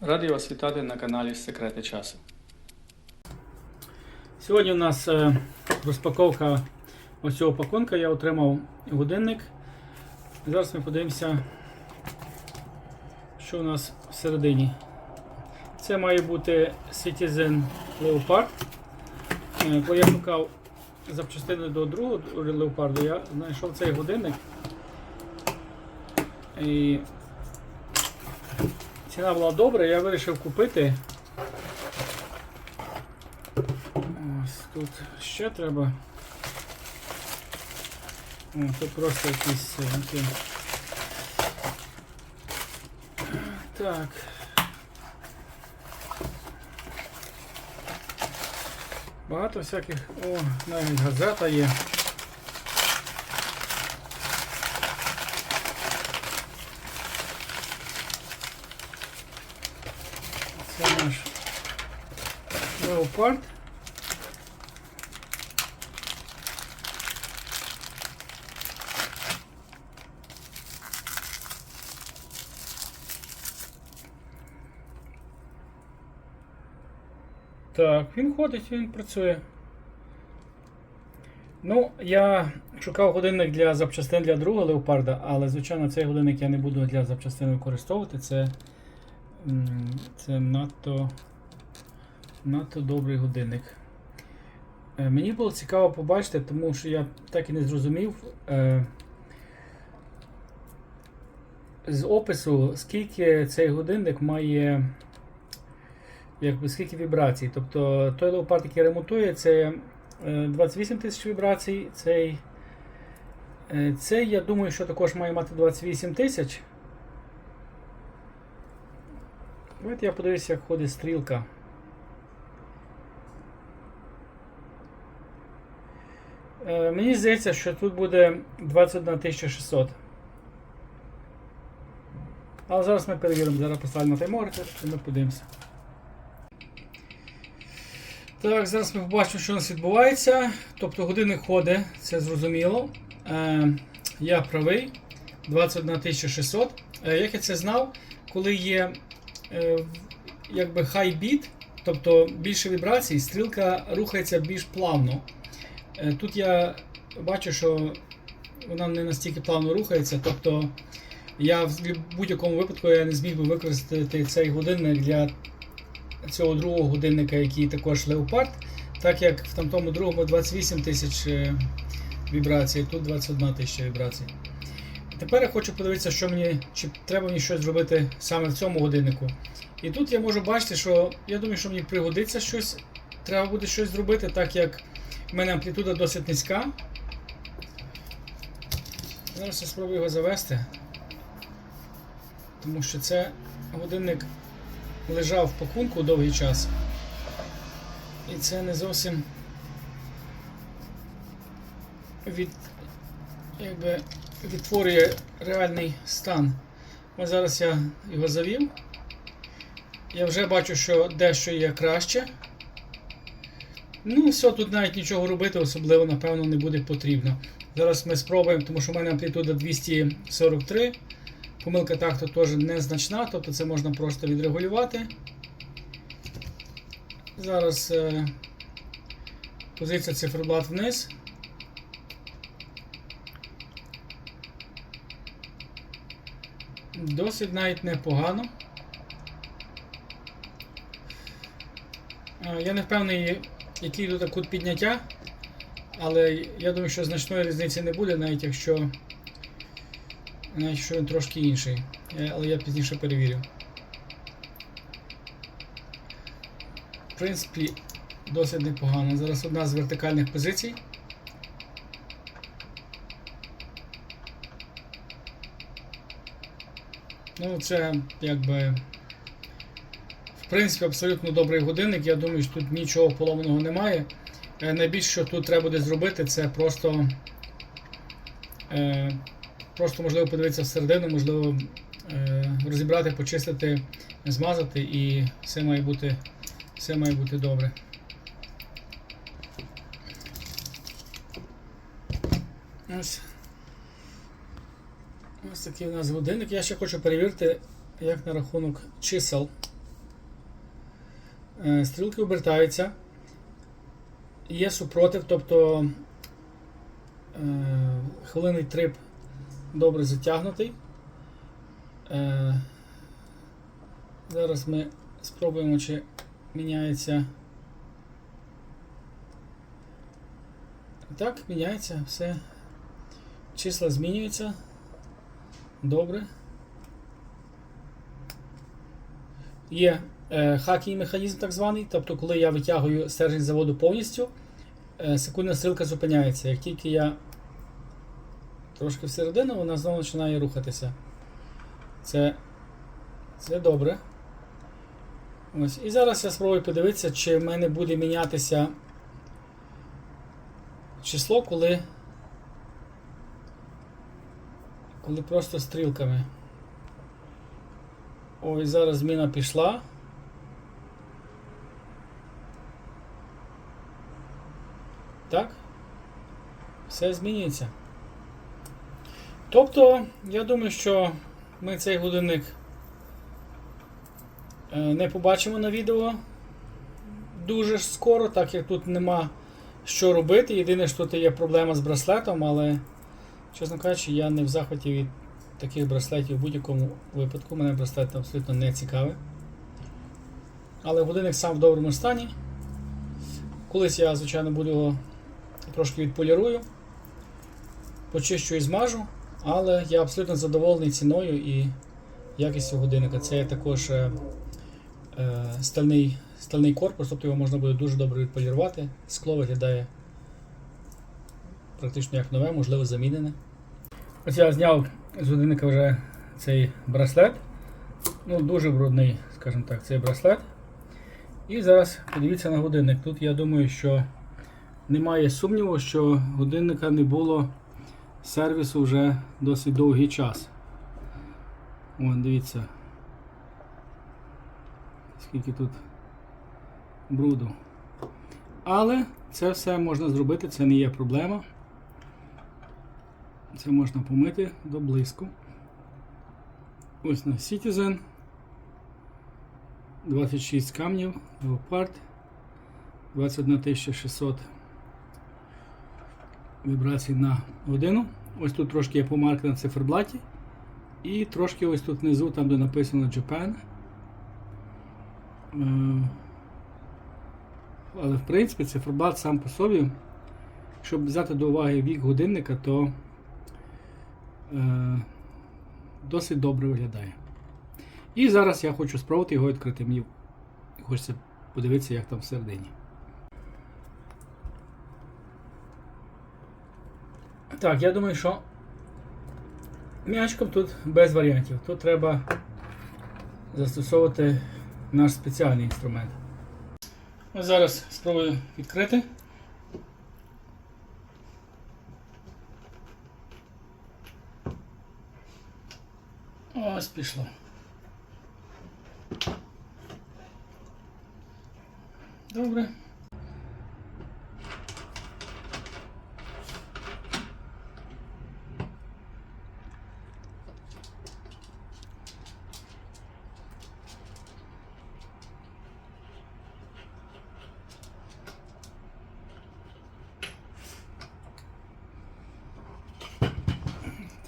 Радий вас вітати на каналі Секрети часу. Сьогодні у нас е, розпаковка ось цього пакунка. Я отримав годинник. Зараз ми подивимося, що у нас всередині. Це має бути Citizen Leopard. Е, Коли я шукав запчастини до другого Leopard, я знайшов цей годинник. І ціна була добра, я вирішив купити. Ось тут ще треба. О, тут просто якісь. е. Так. Багато всяких. О, навіть газета є. Це наш леопард. Так, він ходить, він працює. Ну, я шукав годинник для запчастин для другого леопарда, але, звичайно, цей годинник я не буду для запчастин використовувати. Це, це надто, надто добрий годинник. Е, Мені було цікаво побачити, тому що я так і не зрозумів е, з опису, скільки цей годинник має якби скільки вібрацій. Тобто той леопард, який ремонтує, це е, 28 тисяч вібрацій. Цей, е, цей, я думаю, що також має мати 28 тисяч. Давайте я подивлюся, як ходить стрілка. Мені здається, що тут буде 21 600. Але зараз ми перевіримо, зараз поставимо таймовер і ми подивимося. Так, зараз ми побачимо, що у нас відбувається. Тобто годинник ходить, це зрозуміло. Е, я правий. 21 600. Е, як я це знав, коли є е, якби high beat, тобто більше вібрацій, стрілка рухається більш плавно. Е, тут я бачу, що вона не настільки плавно рухається. Тобто я в будь-якому випадку я не зміг би використати цей годинник для цього другого годинника, який також Leopard, так як в там тому другому 28 тисяч е, вібрацій, тут 21 тисяча вібрацій. Тепер я хочу подивитися, що мені, чи треба мені щось зробити саме в цьому годиннику. І тут я можу бачити, що я думаю, що мені пригодиться щось. Треба буде щось зробити, так як в мене амплітуда досить низька. Зараз я спробую його завести, тому що це годинник лежав в пакунку довгий час. І це не зовсім від, якби, відтворює реальний стан. Ось зараз я його завів. Я вже бачу, що дещо є краще. Ну, все, тут навіть нічого робити, особливо, напевно, не буде потрібно. Зараз ми спробуємо, тому що в мене амплітуда 243. Помилка такту теж незначна, тобто це можна просто відрегулювати. Зараз е, позиція циферблат вниз. Досить навіть непогано. Е, Я не впевнений, який тут кут підняття, але я думаю, що значної різниці не буде, навіть якщо навіть що він трошки інший. Е, Але я пізніше перевірю. В принципі, досить непогано. Зараз одна з вертикальних позицій. Ну, це якби. В принципі, абсолютно добрий годинник. Я думаю, що тут нічого поломаного немає. Е, Найбільше, що тут треба буде зробити, це просто. Е, Просто можливо подивитися всередину, можливо е, розібрати, почистити, змазати і все має бути, все має бути добре. Ось. Ось такий у нас годинник. Я ще хочу перевірити, як на рахунок чисел. Е, Стрілки обертаються. Є супротив, тобто е, хвилинний трип добре затягнутий. Е, Зараз ми спробуємо, чи міняється. Так, міняється, все. Числа змінюються. Добре. Є е, хакінг механізм так званий, тобто, коли я витягую стержень заводу повністю, е, секундна стрілка зупиняється. Як тільки я трошки всередину, вона знову починає рухатися. Це, це добре. Ось. І зараз я спробую подивитися, чи в мене буде мінятися число, коли, коли просто стрілками. Ой, зараз зміна пішла. Так? Все змінюється. Тобто, я думаю, що ми цей годинник е, не побачимо на відео дуже скоро, так як тут нема що робити. Єдине, що тут є проблема з браслетом, але, чесно кажучи, я не в захваті від таких браслетів в будь-якому випадку. Мене браслет абсолютно не цікавий. Але годинник сам в доброму стані. Колись я, звичайно, буду його трошки відполірую, почищу і змажу, але я абсолютно задоволений ціною і якістю годинника. Це також е, е, стальний, стальний корпус, тобто його можна буде дуже добре відполірувати. Скло виглядає практично як нове, можливо, замінене. Ось я зняв з годинника вже цей браслет. Ну, дуже брудний, скажімо так, цей браслет. І зараз подивіться на годинник. Тут я думаю, що немає сумніву, що годинника не було сервісу вже досить довгий час. Вон, дивіться. Скільки тут бруду. Але це все можна зробити, це не є проблема. Це можна помити до блиску. Ось на Citizen. 26 камнів, Leopard, 21600 вібрацій на годину. Ось тут трошки є помарка на циферблаті. І трошки ось тут внизу, там де написано Japan. Е, Але в принципі циферблат сам по собі, щоб взяти до уваги вік годинника, то е, досить добре виглядає. І зараз я хочу спробувати його відкрити. Мені хочеться подивитися, як там всередині. Так, я думаю, що м'ячком тут без варіантів. Тут треба застосовувати наш спеціальний інструмент. Ось зараз спробую відкрити. Ось пішло. Добре.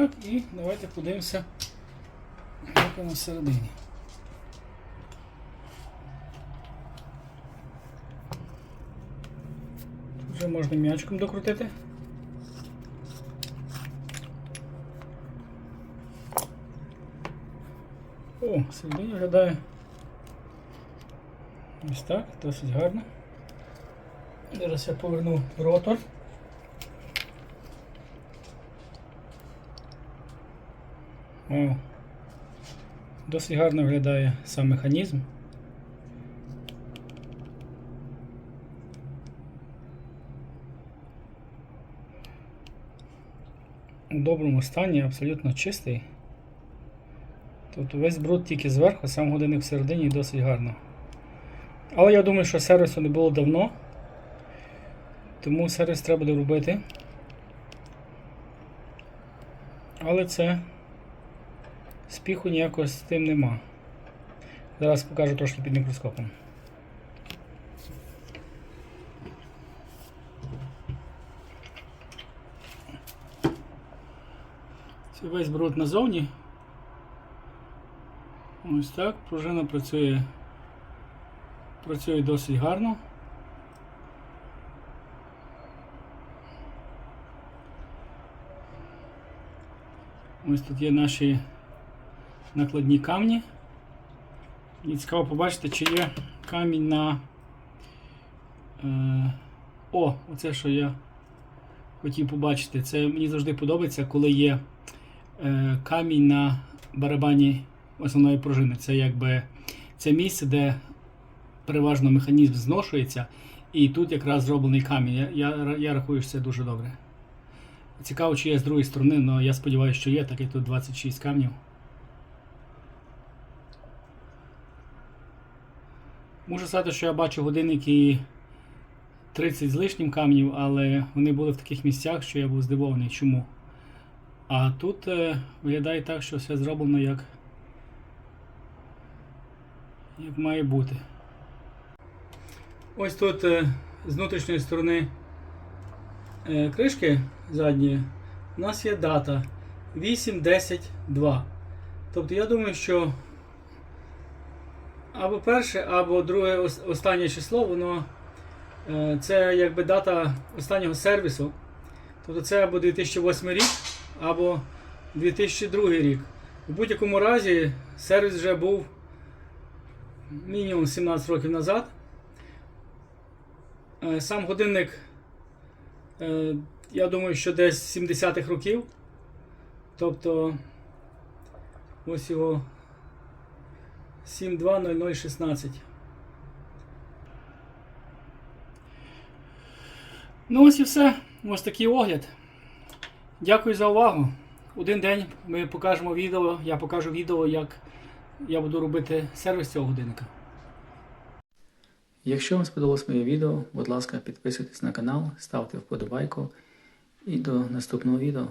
Так, і давайте подивимося, як воно всередині. Вже можна м'ячком докрутити. О, всередині виглядає ось так, досить гарно. Зараз я поверну ротор. О, досить гарно виглядає сам механізм. у доброму стані, абсолютно чистий. Тобто весь бруд тільки зверху, сам годинник всередині досить гарно. Але я думаю, що сервісу не було давно, тому сервіс треба буде робити. Але це Спіху ніякого з тим нема. Зараз покажу трошки під мікроскопом. Це весь бруд назовні. Ось так, пружина працює працює досить гарно. Ось тут є наші накладні камні. І цікаво побачити, чи є камінь на. Е, о, оце що я хотів побачити. Це мені завжди подобається, коли є е, камінь на барабані основної пружини. Це якби це місце, де переважно механізм зношується, і тут якраз зроблений камінь. Я, я, я рахую, що це дуже добре. Цікаво, чи є з другої сторони, але я сподіваюся, що є, так як тут 26 камнів. Можу сказати, що я бачу годинники 30 з лишнім камнів, але вони були в таких місцях, що я був здивований. Чому? А тут е, виглядає так, що все зроблено як, як має бути. Ось тут е, з внутрішньої сторони е, кришки задньої у нас є дата 8.10.2. Тобто я думаю, що або перше, або друге останнє число, воно е, це якби дата останнього сервісу. Тобто це або 2008 рік, або 2002 рік. У будь-якому разі сервіс вже був мінімум 17 років назад. Е, Сам годинник, е, я думаю, що десь з 70-х років. Тобто ось його 720016. Ну ось і все. Ось такий огляд. Дякую за увагу. Один день ми покажемо відео, я покажу відео, як я буду робити сервіс цього годинника. Якщо вам сподобалось моє відео, будь ласка, підписуйтесь на канал, ставте вподобайку і до наступного відео.